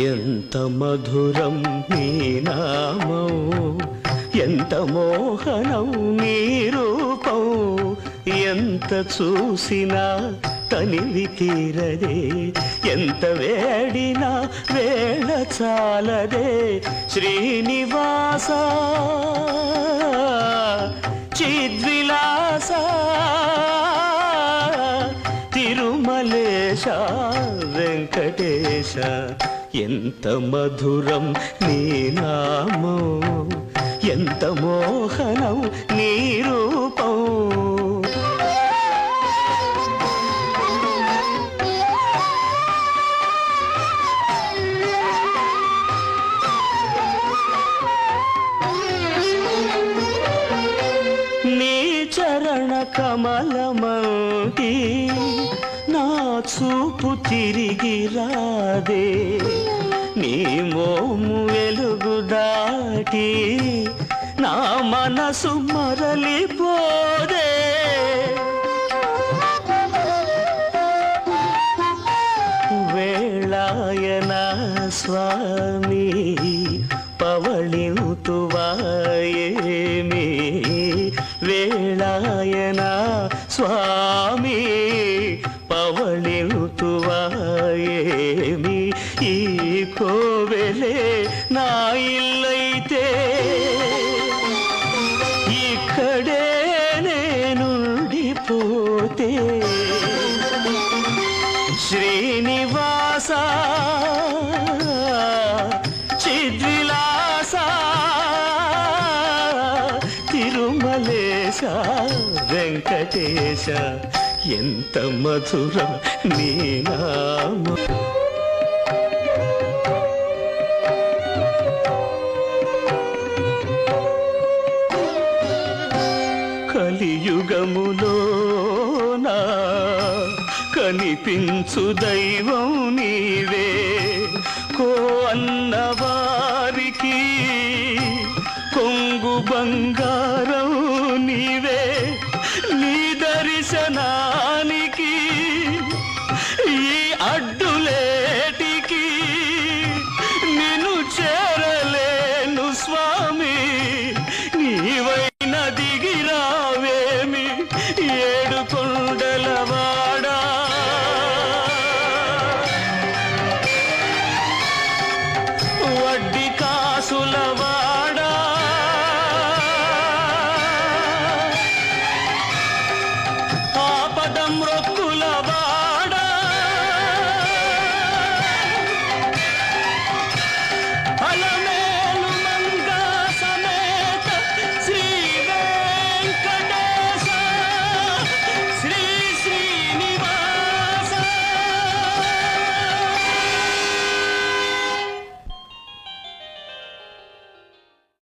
ఎంత మధురం నీ నామం ఎంత మోహనం నీ రూపం ఎంత చూసినా తనివి తీరదే ఎంత వేడినా వేళ చాలదే శ్రీనివాస చిద్విలాస తిరుమలేశ వెంకటేశ ఎంత మధురం నీ నామం ఎంత మోహనం నీ రూపం. నీ చరణ కమలమంటి నా చూపు తిరిగి రాదే. నీ మోము వెలుగు దాటి నా మనసు మరలిపోదే. వేళాయన స్వామి పవళి ఇల్లైతే ఇక్కడే నేనుండిపోతే శ్రీనివాస చిద్విలాస తిరుమలేశ వెంకటేశ ఎంత మధురం నీ నామం. కలియుగములోనా? కనిపించు దైవం నీవే. కో అన్నవారికి కొంగు బంగారం నీవే. నీ దర్శనానికి ఈ అడ్డులేటికి నేను చేరలేను స్వా వడ్డీ కాసులవా?